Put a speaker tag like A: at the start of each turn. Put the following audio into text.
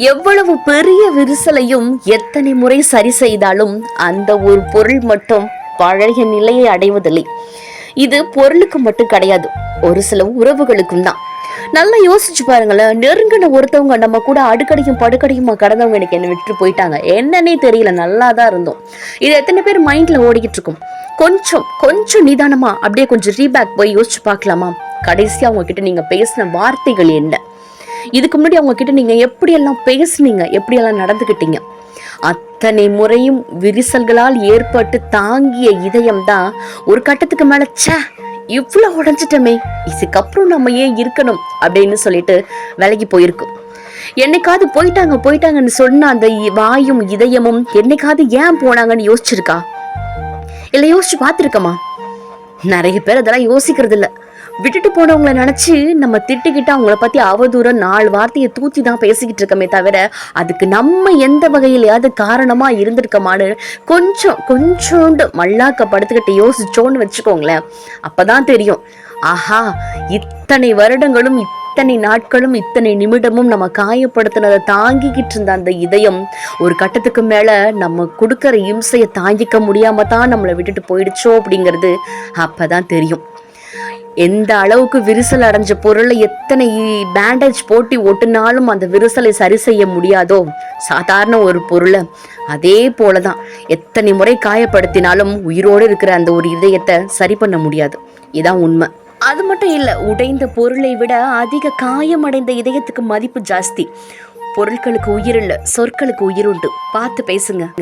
A: எவ்வளவு பெரிய விரிசலையும் எத்தனை முறை சரி செய்தாலும் அந்த ஒரு பொருள் மட்டும் பழைய நிலையை அடைவதில்லை. இது பொருளுக்கு மட்டும் கிடையாது ஒரு சில உறவுகளுக்கும் தான். நல்லா யோசிச்சு பாருங்களேன் நெருங்கின ஒருத்தவங்க நம்ம கூட அடுக்கடியும் படுக்கடியுமா கடந்தவங்க எனக்கு என்ன விட்டு போயிட்டாங்க. என்னன்னே தெரியல நல்லா தான் இருந்தோம். இது எத்தனை பேர் மைண்ட்ல ஓடிக்கிட்டு இருக்கும். கொஞ்சம் கொஞ்சம் நிதானமா அப்படியே கொஞ்சம் ரீபேக் போய் யோசிச்சு பார்க்கலாமா? கடைசியா அவங்க கிட்ட நீங்க பேசின வார்த்தைகள் என்ன? இதுக்கு முன்னாடி அவங்க கிட்ட நீங்க எப்படியெல்லாம் பேசுனீங்க எப்படியெல்லாம் நடந்துக்கிட்டீங்க அத்தனை முறையும் விரிசல்களால் ஏற்பட்டு தாங்கிய இதயம்தான் ஒரு கட்டத்துக்கு மேலே சே இவ்வளோ உடஞ்சிட்டமே இதுக்கப்புறம் நம்ம ஏன் இருக்கணும் அப்படின்னு சொல்லிட்டு விலகி போயிருக்கும். என்னைக்காவது போயிட்டாங்க போயிட்டாங்கன்னு சொன்ன அந்த வாயும் இதயமும் என்னைக்காவது ஏன் போனாங்கன்னு யோசிச்சிருக்கா? இல்லை யோசிச்சு பார்த்துருக்கமா? நிறைய பேர் அதெல்லாம் யோசிக்கிறதில்ல. விட்டுட்டு போனவங்கள நினச்சி நம்ம திட்டுக்கிட்டு அவங்கள பற்றி அவதூறம் நாலு வார்த்தையை தூத்தி தான் பேசிக்கிட்டு இருக்கமே தவிர அதுக்கு நம்ம எந்த வகையிலையாவது காரணமாக இருந்திருக்கமான்னு கொஞ்சம் கொஞ்சோண்டு மல்லாக்க படுத்துக்கிட்டு யோசிச்சோன்னு வச்சுக்கோங்களேன். அப்பதான் தெரியும். ஆஹா இத்தனை வருடங்களும் இத்தனை நாட்களும் இத்தனை நிமிடமும் நம்ம காயப்படுத்தினதை தாங்கிக்கிட்டு இருந்த அந்த இதயம் ஒரு கட்டத்துக்கு மேல நம்ம கொடுக்கற இம்சையை தாங்கிக்க முடியாம தான் நம்மளை விட்டுட்டு போயிடுச்சோ அப்படிங்கிறது அப்பதான் தெரியும். எந்த அளவுக்கு விரிசல் அடைஞ்ச பொருளை எத்தனை பேண்டேஜ் போட்டி ஒட்டினாலும் அந்த விரிசலை சரி செய்ய முடியாதோ சாதாரண ஒரு பொருளை அதே போலதான். எத்தனை முறை காயப்படுத்தினாலும் உயிரோடு இருக்கிற அந்த ஒரு இதயத்தை சரி பண்ண முடியாது. இதான் உண்மை. அது மட்டும் இல்லை உடைந்த பொருளை விட அதிக காயமடைந்த இதயத்துக்கு மதிப்பு ஜாஸ்தி. பொருட்களுக்கு உயிர் இல்லை சொற்களுக்கு உயிர் உண்டு. பார்த்து பேசுங்க.